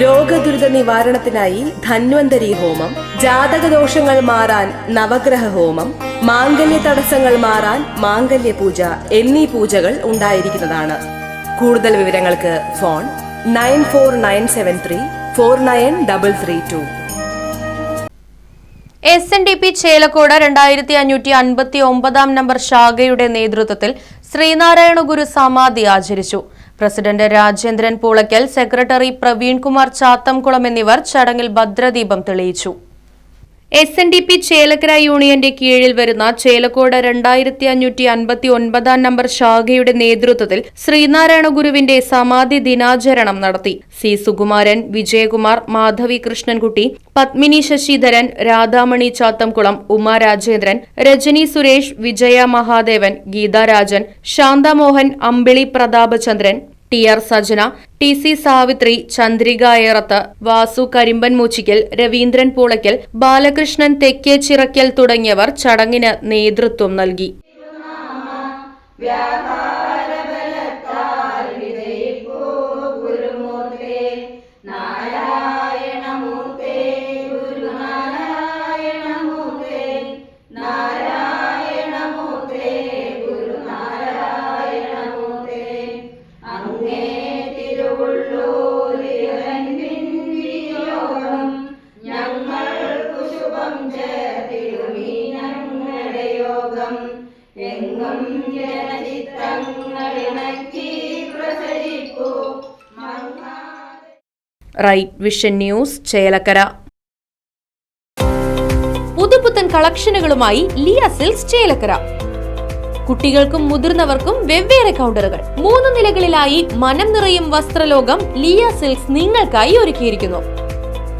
രോഗദുരിത നിവാരണത്തിനായി ധന്വന്തരി ഹോമം ജാതക ദോഷങ്ങൾ മാറാൻ നവഗ്രഹ ഹോമം മാംഗല്യ തടസ്സങ്ങൾ മാറാൻ മാംഗല്യ പൂജ എന്നീ പൂജകൾ ഉണ്ടായിരിക്കുന്നതാണ്. കൂടുതൽ വിവരങ്ങൾക്ക് phone nine four nine seven three four nine double three two. S N D P Chelakkode രണ്ടായിരത്തി അഞ്ഞൂറ്റി അൻപത്തി ഒമ്പതാം നമ്പർ ശാഖയുടെ നേതൃത്വത്തിൽ ശ്രീനാരായണ ഗുരു സമാധി ആചരിച്ചു. പ്രസിഡന്റ് രാജേന്ദ്രൻ പൂളയ്ക്കൽ സെക്രട്ടറി പ്രവീൺകുമാർ ചാത്തംകുളം എന്നിവർ ചടങ്ങിൽ ഭദ്രദീപം തെളിയിച്ചു. S N D P Chelakkara യൂണിയന്റെ കീഴിൽ വരുന്ന ചേലക്കോട് രണ്ടായിരത്തി അഞ്ഞൂറ്റി അൻപത്തി ഒൻപതാം നമ്പർ ശാഖയുടെ നേതൃത്വത്തിൽ ശ്രീനാരായണ ഗുരുവിന്റെ സമാധി ദിനാചരണം നടത്തി. C Sukumaran Vijayakumar Madhavi Krishnankutty Padmini Sasidharan Radhamani Chathamkulam Uma Rajendran Rajani Suresh Vijaya Mahadevan Geetharajan Shanthamohan Ambili Prathapachandran T R Sajana T C Savithri Chandrika Erath Vasu Karimban Moochikkal Raveendran Poolakkal Balakrishnan Thekke Chirakkal തുടങ്ങിയവർ ചടങ്ങിന് നേതൃത്വം നൽകി. Right vision news Chelakkara. പുതുപുത്തൻ കളക്ഷനുകളുമായി Liya Silks Chelakkara. കുട്ടികൾക്കും മുതിർന്നവർക്കും വെവ്വേറെ കൗണ്ടറുകൾ. മൂന്ന് നിലകളിലായി മനം നിറയും വസ്ത്രലോകം ലിയ സിൽസ് നിങ്ങൾക്കായി ഒരുക്കിയിരിക്കുന്നു.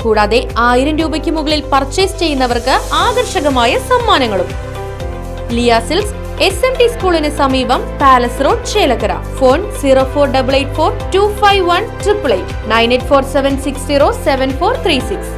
കൂടാതെ ആയിരം രൂപയ്ക്ക് മുകളിൽ പർച്ചേസ് ചെയ്യുന്നവർക്ക് ആകർഷകമായ സമ്മാനങ്ങളും. Liya silks S M T സ്കൂളിന് സമീപം palace road Chelakkara. Phone zero four double eight four two five one triple eight. Nine eight four seven six zero seven four three six.